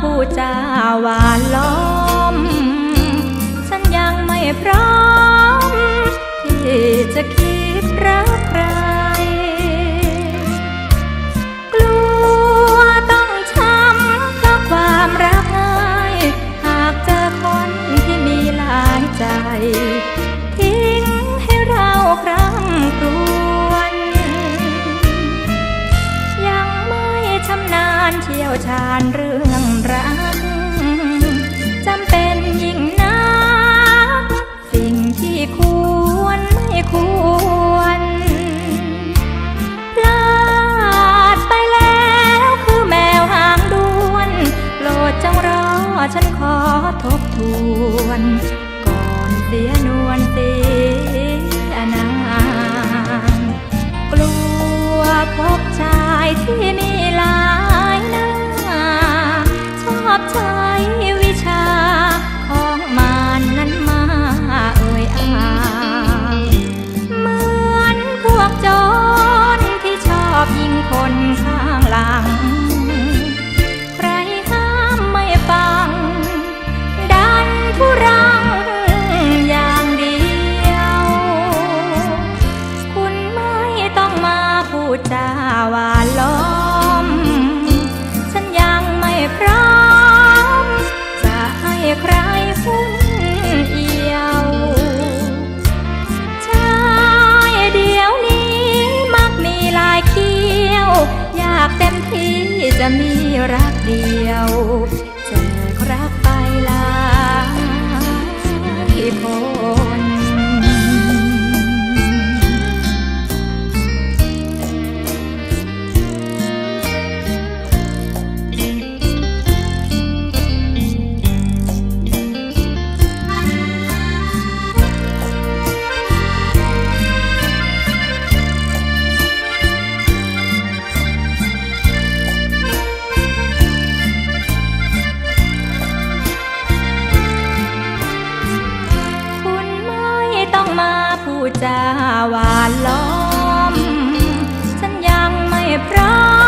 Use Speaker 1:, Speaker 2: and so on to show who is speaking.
Speaker 1: ผู้จาหวานล้อม ฉันยังไม่พร้อม ยวชาญเรื่องรัก จำเป็นยิ่งนักสิ่งที่ควรไม่ควรพลาดไปแล้วคือแมวหางด้วนโปรดจงรอฉันขอทบทวน ก่อนเสียนวลเสีย จะมีรักเดียวแจกรัก องมาพูดจาหวานล้อม ฉันยังไม่พร้อม